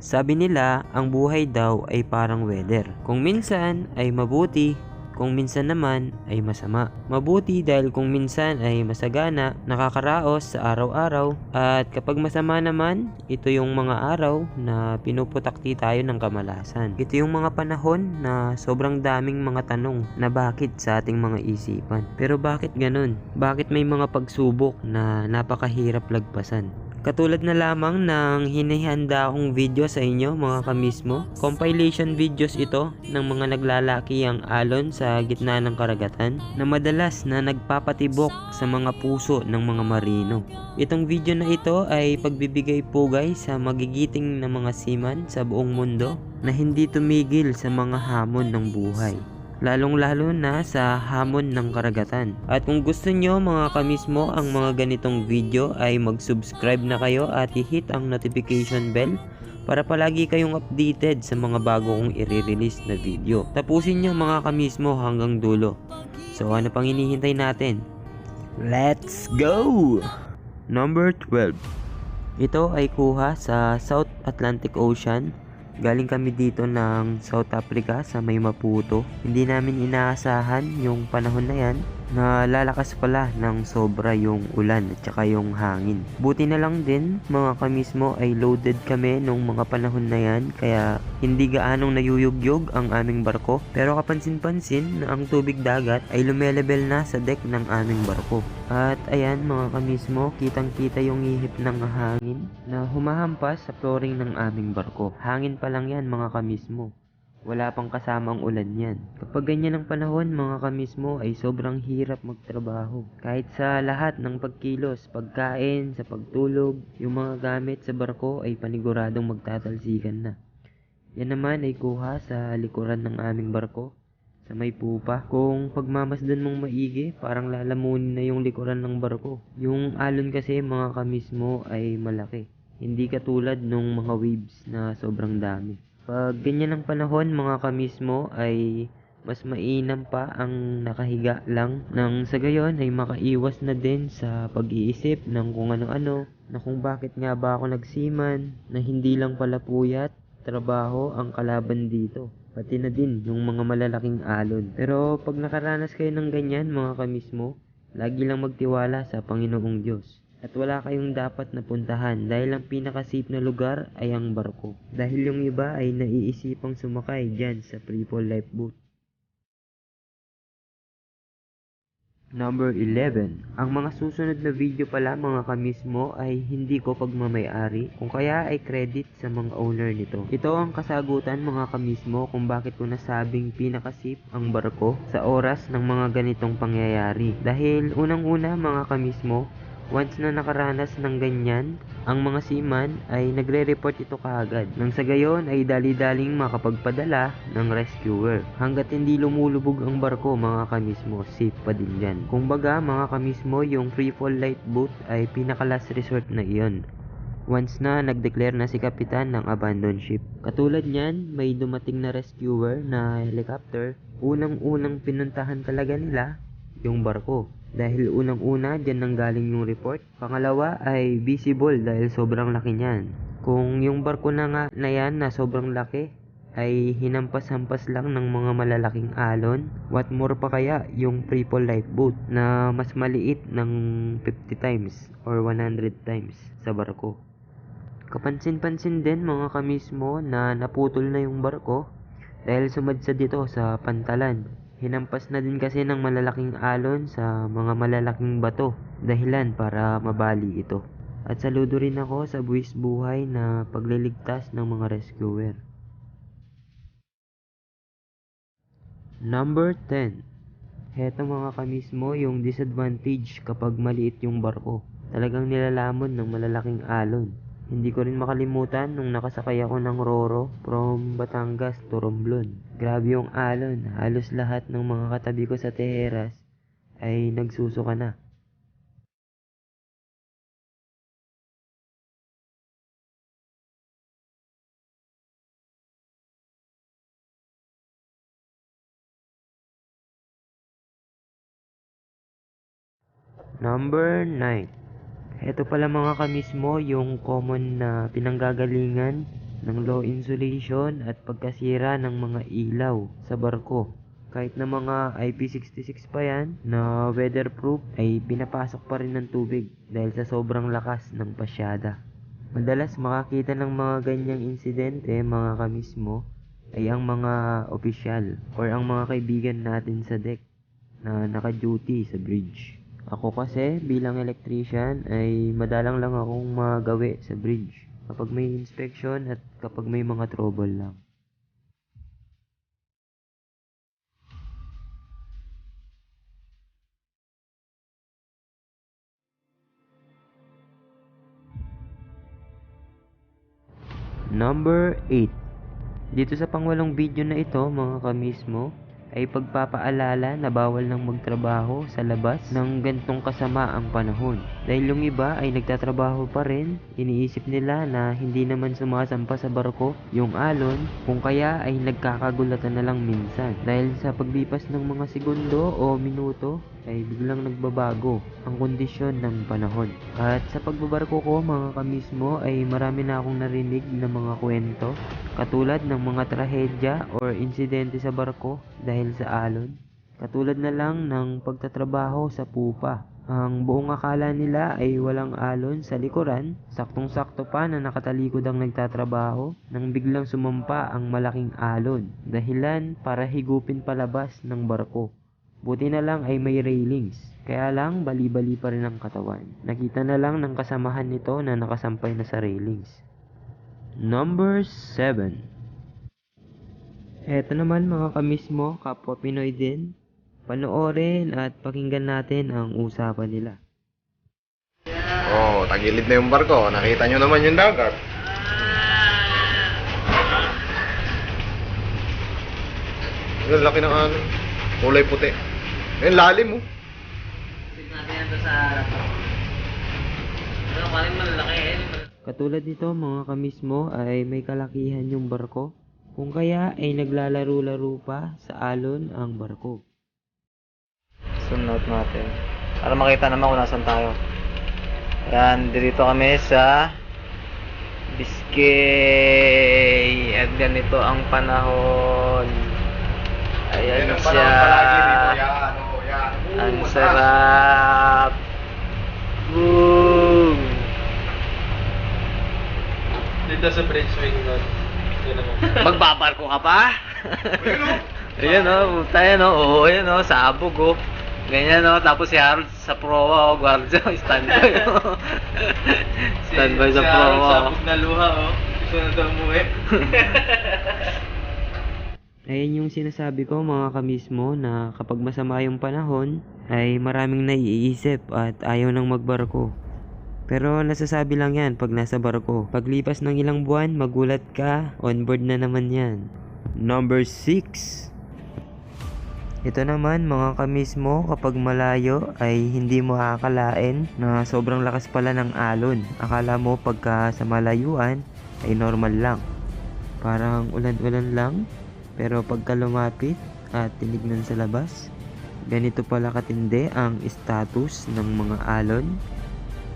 Sabi nila, ang buhay daw ay parang weather. Kung minsan ay mabuti, kung minsan naman ay masama. Mabuti dahil kung minsan ay masagana, nakakaraos sa araw-araw, at kapag masama naman, ito yung mga araw na pinuputakti tayo ng kamalasan. Ito yung mga panahon na sobrang daming mga tanong na bakit sa ating mga isipan. Pero bakit ganun? Bakit may mga pagsubok na napakahirap lagpasan? Katulad na lamang ng hinihanda akong video sa inyo mga kamismo. Compilation videos ito ng mga naglalaki ang alon sa gitna ng karagatan na madalas na nagpapatibok sa mga puso ng mga marino. Itong video na ito ay pagbibigay pugay sa magigiting na mga seaman sa buong mundo na hindi tumigil sa mga hamon ng buhay lalong-lalo na sa hamon ng karagatan. At kung gusto nyo mga kamismo ang mga ganitong video ay mag-subscribe na kayo at i-hit ang notification bell para palagi kayong updated sa mga bago kong i-release na video. Tapusin nyo mga kamismo hanggang dulo. So ano pang hinihintay natin? Let's go! Number 12 Ito ay kuha sa South Atlantic Ocean Galing kami dito ng South Africa sa may Maputo. Hindi namin inaasahan yung panahon na yan na lalakas pala ng sobra yung ulan at saka yung hangin. Buti na lang din mga kamismo ay loaded kami nung mga panahon na yan kaya hindi gaanong nayuyugyog ang aming barko pero kapansin-pansin na ang tubig dagat ay lumelebel na sa deck ng aming barko. At ayan mga kamismo, kitang-kita yung ihip ng hangin na humahampas sa flooring ng aming barko. Hangin pa lang yan mga kamismo. Wala pang kasamang ulan yan. Kapag ganyan ang panahon, mga kamismo ay sobrang hirap magtrabaho. Kahit sa lahat ng pagkilos, pagkain, sa pagtulog, yung mga gamit sa barko ay paniguradong magtatalsikan na. Yan naman ay kuha sa likuran ng aming barko sa may pupa. Kung pagmamasdan mong maigi, parang lalamunin na yung likuran ng barko. Yung alon kasi mga kamismo ay malaki. Hindi katulad nung mga waves na sobrang dami. Pag ganyan ang panahon mga kamismo ay mas mainam pa ang nakahiga lang. Nang sa gayon ay makaiwas na din sa pag-iisip ng kung ano-ano na kung bakit nga ba ako nagsiman na hindi lang pala puyat trabaho ang kalaban dito pati na din yung mga malalaking alon. Pero pag nakaranas kayo ng ganyan mga kamismo lagi lang magtiwala sa Panginoong Diyos at wala kayong dapat na puntahan dahil ang pinaka-safe na lugar ay ang barko. Dahil yung iba ay naiisipang sumakay dyan sa Freefall Lifeboat. Number 11. Ang mga susunod na video pala mga kamismo ay hindi ko pagmamayari kung kaya ay credit sa mga owner nito. Ito ang kasagutan mga kamismo kung bakit ko nasabing pinakasip ang barko sa oras ng mga ganitong pangyayari. Dahil unang-una mga kamismo, Once na nakaranas ng ganyan, ang mga seaman ay nagre-report ito kaagad. Nang sa gayon ay dali-daling makapagpadala ng rescuer. Hanggat hindi lumulubog ang barko mga kamismo, safe pa din yan. Kung baga mga kamismo, yung free fall light boat ay pinaka last resort na iyon. Once na nag-declare na si kapitan ng abandon ship. Katulad niyan, may dumating na rescuer na helicopter. Unang-unang pinuntahan talaga nila yung barko. Dahil unang-una, dyan nang galing yung report. Pangalawa ay visible dahil sobrang laki niyan. Kung yung barko na nga na yan na sobrang laki, ay hinampas-hampas lang ng mga malalaking alon. What more pa kaya yung triple lifeboat na mas maliit ng 50 times or 100 times sa barko. Kapansin-pansin din mga kamismo na naputol na yung barko dahil sumadsad dito sa pantalan Hinampas na din kasi ng malalaking alon sa mga malalaking bato dahilan para mabali ito. At saludo rin ako sa buwis buhay na pagliligtas ng mga rescuer. Number 10. Heto mga kamismo yung disadvantage kapag maliit yung barko. Talagang nilalamon ng malalaking alon. Hindi ko rin makalimutan nung nakasakay ako ng Roro from Batangas to Romblon. Grabe yung alon. Halos lahat ng mga katabi ko sa teheras ay nagsusuka na. Number 9 ito pala mga kamismo yung common na pinanggagalingan ng low insulation at pagkasira ng mga ilaw sa barko. Kahit na mga IP66 pa yan na weatherproof ay pinapasok pa rin ng tubig dahil sa sobrang lakas ng pasyada. Madalas makakita ng mga ganyang insidente mga kamismo ay ang mga opisyal or ang mga kaibigan natin sa deck na naka-duty sa bridge. Ako kasi bilang electrician ay madalang lang akong magawi sa bridge kapag may inspection at kapag may mga trouble lang. Number 8 Dito sa pangwalong video na ito mga kamismo ay pagpapaalala na bawal nang magtrabaho sa labas ng gantong kasama ang panahon. Dahil yung iba ay nagtatrabaho pa rin, iniisip nila na hindi naman sumasampa sa barko yung alon, kung kaya ay nagkakagulatan na lang minsan. Dahil sa paglipas ng mga segundo o minuto, ay biglang nagbabago ang kondisyon ng panahon. At sa pagbabarko ko mga kamismo ay marami na akong narinig na mga kwento katulad ng mga trahedya or insidente sa barko dahil sa alon. Katulad na lang ng pagtatrabaho sa pupa. Ang buong akala nila ay walang alon sa likuran, saktong-sakto pa na nakatalikod ang nagtatrabaho nang biglang sumampa ang malaking alon. Dahilan para higupin palabas ng barko. Buti na lang ay may railings. Kaya lang, bali-bali pa rin ang katawan. Nakita na lang ng kasamahan nito na nakasampay na sa railings. Number 7 Eto naman mga kamismo, kapwa Pinoy din. Panoorin at pakinggan natin ang usapan nila. Oh, tagilid na yung barko. Nakita nyo naman yung dagat. Ang laki ng ano. Kulay puti. Ayun, lalim mo. Katulad nito mga kamismo ay may kalakihan yung barko. Kung kaya ay naglalaro-laro pa sa alon ang barko. Sunod natin. Para makita naman kung nasan tayo. Ayan, dito kami sa Biscay. At ganito ang panahon. Ayan ang siya. panahon palagi dito. Yan, yan. Ang sarap. Boom! Dito sa bridge swing nun. Magbabarko ka pa? Oh. Ayan o, oh, puta yan o, oo yan o, sabog o. Ganyan o, tapos si Harold sa proa o, guardia, standby o. standby sa si Aaron proa. sabog na luha, oh. Gusto na daw umuwi. Ayan yung sinasabi ko mga kamismo na kapag masama yung panahon ay maraming naiisip at ayaw nang magbarko. Pero nasasabi lang yan pag nasa barko. Paglipas ng ilang buwan, magulat ka, on board na naman yan. Number 6 Ito naman mga kamismo kapag malayo ay hindi mo akalain na sobrang lakas pala ng alon. Akala mo pagka sa malayuan ay normal lang. Parang ulan-ulan lang pero pagka lumapit at tinignan sa labas, ganito pala katindi ang status ng mga alon.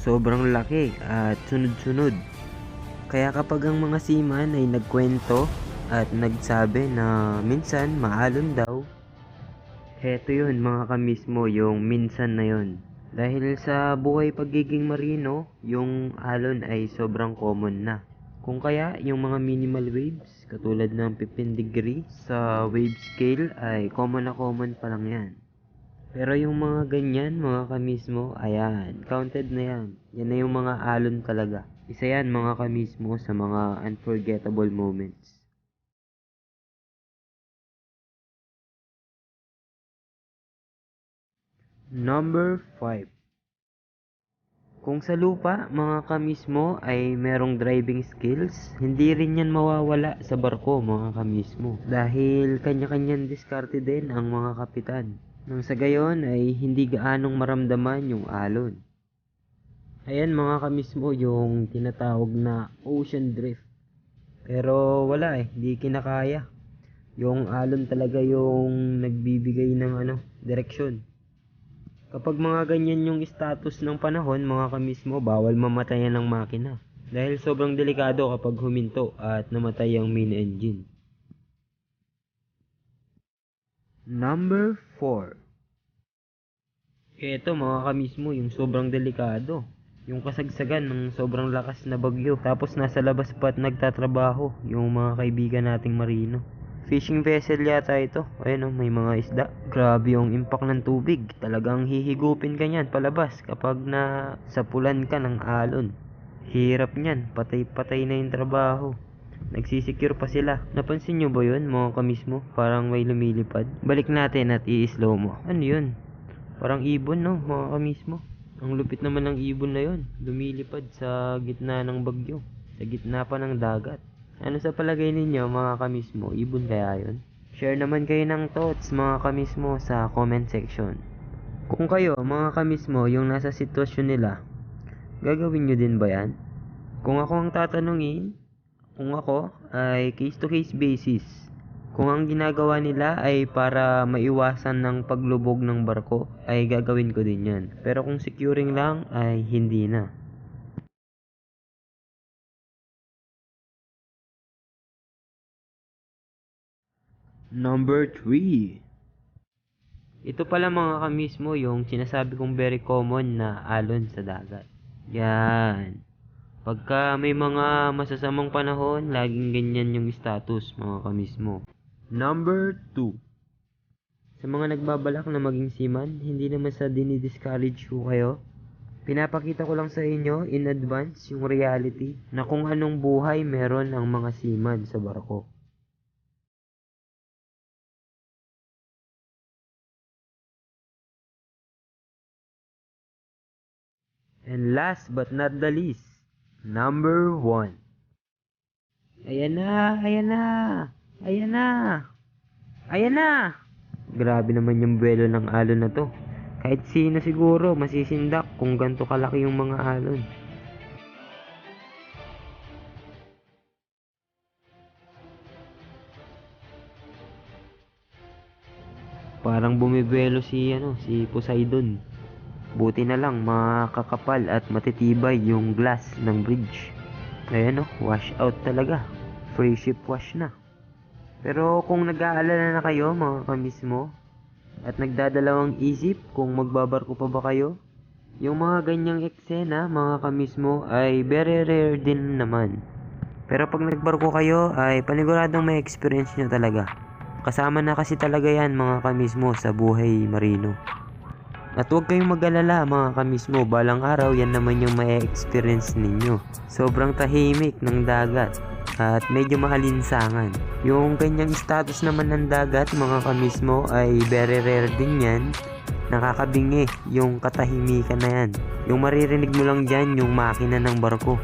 Sobrang laki at sunod-sunod. Kaya kapag ang mga seaman ay nagkwento at nagsabi na minsan maalon daw, heto yun mga kamismo yung minsan na yun. Dahil sa buhay pagiging marino, yung alon ay sobrang common na. Kung kaya, yung mga minimal waves, katulad ng 15 degree sa wave scale ay common na common pa lang yan. Pero yung mga ganyan, mga kamismo, ayan, counted na yan. Yan na yung mga alon talaga. Isa yan mga kamismo sa mga unforgettable moments. Number 5 Kung sa lupa, mga kamismo ay merong driving skills, hindi rin yan mawawala sa barko, mga kamismo. Dahil kanya-kanyang diskarte din ang mga kapitan. Nang sa gayon ay hindi gaanong maramdaman yung alon. Ayan mga kamismo yung tinatawag na ocean drift. Pero wala eh, hindi kinakaya. Yung alon talaga yung nagbibigay ng ano, direksyon. Kapag mga ganyan yung status ng panahon, mga kamismo, bawal mamatayan ng makina. dahil sobrang delikado kapag huminto at namatay ang main engine. Number 4 Ito mga kamismo, yung sobrang delikado. Yung kasagsagan ng sobrang lakas na bagyo. Tapos nasa labas pa at nagtatrabaho yung mga kaibigan nating marino. Fishing vessel yata ito. Ayun oh, may mga isda. Grabe yung impact ng tubig. Talagang hihigupin ka niyan palabas kapag na sapulan ka ng alon. Hirap niyan. Patay-patay na yung trabaho. Nagsisecure pa sila. Napansin nyo ba yun mga kamismo? Parang may lumilipad. Balik natin at i-slow mo. Ano yun? Parang ibon no mga kamismo. Ang lupit naman ng ibon na yun. Lumilipad sa gitna ng bagyo. Sa gitna pa ng dagat. Ano sa palagay ninyo mga kamismo? Ibon kaya yun? Share naman kayo ng thoughts mga kamismo sa comment section. Kung kayo mga kamismo yung nasa sitwasyon nila, gagawin nyo din ba yan? Kung ako ang tatanungin, kung ako ay case to case basis. Kung ang ginagawa nila ay para maiwasan ng paglubog ng barko, ay gagawin ko din yan. Pero kung securing lang, ay hindi na. Number 3 Ito pala mga kamismo yung sinasabi kong very common na alon sa dagat. Yan. Pagka may mga masasamang panahon, laging ganyan yung status mga kamismo. Number 2 Sa mga nagbabalak na maging seaman, hindi naman sa dinidiscourage ko kayo. Pinapakita ko lang sa inyo in advance yung reality na kung anong buhay meron ang mga seaman sa barko. Last but not the least, number 1. Ayan na, ayan na, ayan na, ayan na. Grabe naman yung buwelo ng alon na to. Kahit sino siguro masisindak kung ganito kalaki yung mga alon. Parang bumibuelo si ano, si Poseidon. Buti na lang makakapal at matitibay yung glass ng bridge. Ayan o, wash out talaga. Free ship wash na. Pero kung nag-aalala na kayo mga kamismo, at nagdadalawang isip kung magbabarko pa ba kayo, yung mga ganyang eksena mga kamismo ay very rare din naman. Pero pag nagbarko kayo ay paniguradong may experience nyo talaga. Kasama na kasi talaga yan mga kamismo sa buhay marino. At huwag kayong mag-alala mga kamismo, balang araw yan naman yung may experience ninyo. Sobrang tahimik ng dagat at medyo maalinsangan. Yung ganyang status naman ng dagat mga kamismo ay very rare din yan. Nakakabingi yung katahimikan na yan. Yung maririnig mo lang dyan yung makina ng barko.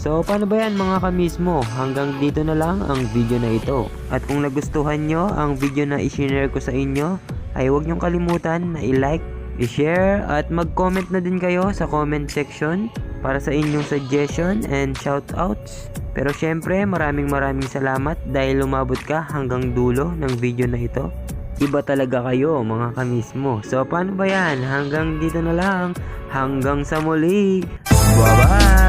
So, paano ba yan mga kamismo? Hanggang dito na lang ang video na ito. At kung nagustuhan nyo ang video na isinare ko sa inyo, ay huwag nyong kalimutan na i-like, i-share, at mag-comment na din kayo sa comment section para sa inyong suggestion and shoutouts. Pero syempre, maraming maraming salamat dahil lumabot ka hanggang dulo ng video na ito. Iba talaga kayo mga kamismo. So paano ba yan? Hanggang dito na lang. Hanggang sa muli. Bye-bye!